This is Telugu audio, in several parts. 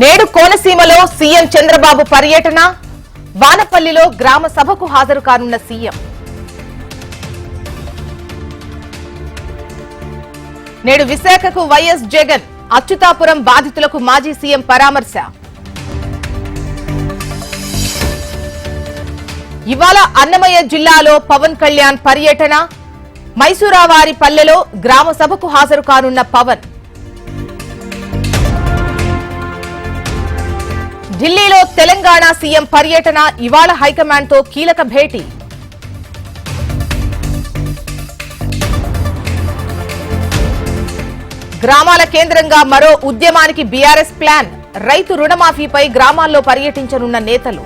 నేడు కోనసీమలో సీఎం చంద్రబాబు పర్యటన. వానపల్లిలో గ్రామ సభకు హాజరు కానున్న సీఎం. నేడు విశాఖకు వైఎస్ జగన్ అచ్యుతాపురం బాధితులకు మాజీ సీఎం పరామర్శ. ఇవాళ అన్నమయ్య జిల్లాలో పవన్ కళ్యాణ్ పర్యటన. మైసూరావారి పల్లెలో గ్రామ సభకు హాజరు కానున్న పవన్. ఢిల్లీలో తెలంగాణ సీఎం పర్యటన ఇవాళ హైకమాండ్తో కీలక భేటీ. గ్రామాల కేంద్రంగా మరో ఉద్యమానికి బీఆర్ఎస్ ప్లాన్. రైతు రుణమాఫీపై గ్రామాల్లో పర్యటించనున్న నేతలు.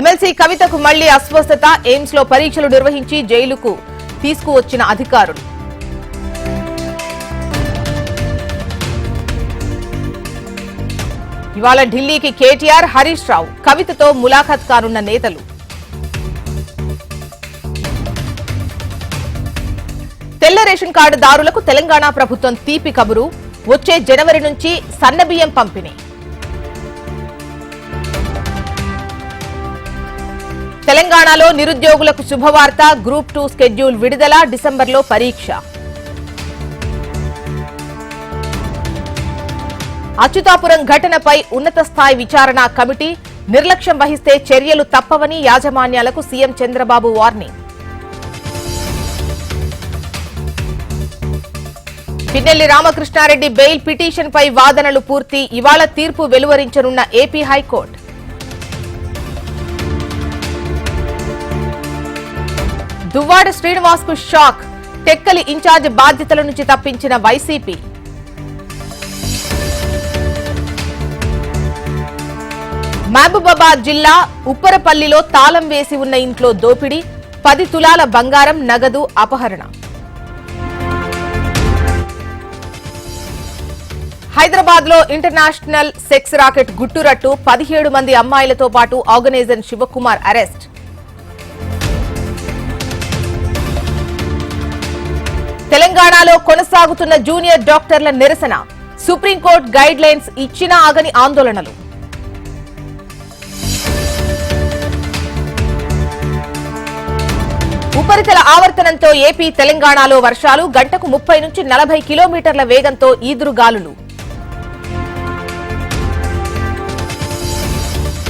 ఎమ్మెల్సీ కవితకు మళ్ళీ అస్వస్థత ఎయిమ్స్లో పరీక్షలు నిర్వహించి జైలుకు తీసుకువచ్చిన అధికారులు. ఇవాళ ఢిల్లీకి కేటీఆర్ హరీష్ రావు కవితతో ములాఖత్ కానున్న నేతలు. తెల్ల రేషన్ కార్డుదారులకు తెలంగాణ ప్రభుత్వం తీపి కబురు. వచ్చే జనవరి నుంచి సన్నబియ్యం పంపిణీ. తెలంగాణలో నిరుద్యోగులకు శుభవార్త గ్రూప్ టూ స్కెడ్యూల్ విడుదల డిసెంబర్లో పరీక్ష. అచ్యుతాపురం ఘటనపై ఉన్నత స్థాయి విచారణ కమిటీ నిర్లక్ష్యం వహిస్తే చర్యలు తప్పవని యాజమాన్యాలకు CM Chandrababu warning. Pinnelli Ramakrishna Reddy bail పిటిషన్పై వాదనలు పూర్తి ఇవాళ తీర్పు వెలువరించనున్న ఏపీ హైకోర్టు. దువ్వాడ శ్రీనివాస్కు షాక్ టెక్కలి ఇన్ఛార్జ్ బాధ్యతల నుంచి తప్పించిన వైసీపీ. మహబూబాబాద్ జిల్లా ఉప్పరపల్లిలో తాళం వేసి ఉన్న ఇంట్లో దోపిడీ పది తులాల బంగారం నగదు అపహరణ. హైదరాబాద్లో ఇంటర్నేషనల్ సెక్స్ రాకెట్ గుట్టురట్టు పదిహేడు మంది అమ్మాయిలతో పాటు ఆర్గనైజర్ శివకుమార్ అరెస్ట్. తెలంగాణలో కొనసాగుతున్న జూనియర్ డాక్టర్ల నిరసన. సుప్రీంకోర్టు గైడ్ లైన్స్ ఇచ్చినా ఆగని ఆందోళనలు. ఉపరితల ఆవర్తనంతో ఏపీ తెలంగాణలో వర్షాలు గంటకు ముప్పై నుంచి నలభై కిలోమీటర్ల వేగంతో ఈదురుగాలులు.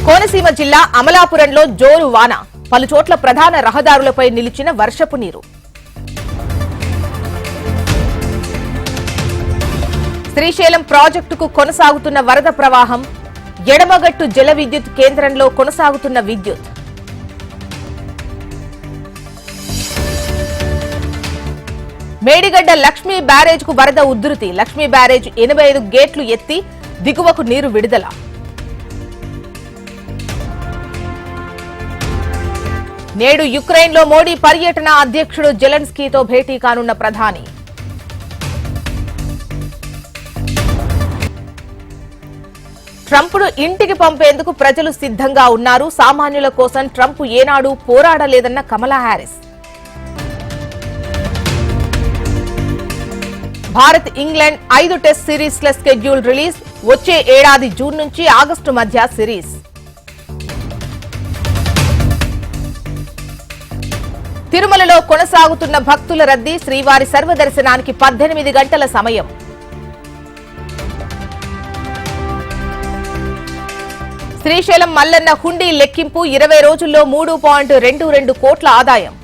కోనసీమ జిల్లా అమలాపురంలో జోరు వాన. పలుచోట్ల ప్రధాన రహదారులపై నిలిచిన వర్షపు నీరు. శ్రీశైలం ప్రాజెక్టుకు కొనసాగుతున్న వరద ప్రవాహం. ఎడమగట్టు జల విద్యుత్ కేంద్రంలో కొనసాగుతున్న విద్యుత్. మేడిగడ్డ లక్ష్మీ బ్యారేజ్కు వరద ఉధృతి. లక్ష్మీ బ్యారేజ్ ఎనభై ఐదు గేట్లు ఎత్తి దిగువకు నీరు విడుదల. నేడు యుక్రెయిన్లో మోడీ పర్యటన అధ్యక్షుడు జెలెన్స్కీతో భేటీ కానున్న ప్రధాని. ట్రంప్ను ఇంటికి పంపేందుకు ప్రజలు సిద్ధంగా ఉన్నారు. సామాన్యుల కోసం ట్రంప్ ఏనాడు పోరాడలేదన్న కమలా హ్యారిస్ భారత్ ఇంగ్లాండ్ ఐదు టెస్ట్ సిరీస్ల స్కెడ్యూల్ రిలీజ్ వచ్చే ఏడాది జూన్ నుంచి ఆగస్టు మధ్య సిరీస్. తిరుమలలో కొనసాగుతున్న భక్తుల రద్దీ శ్రీవారి సర్వదర్శనానికి పద్దెనిమిది గంటల సమయం. శ్రీశైలం మల్లన్న హుండీ లెక్కింపు ఇరవై రోజుల్లో మూడు పాయింట్ రెండు రెండు కోట్ల ఆదాయం.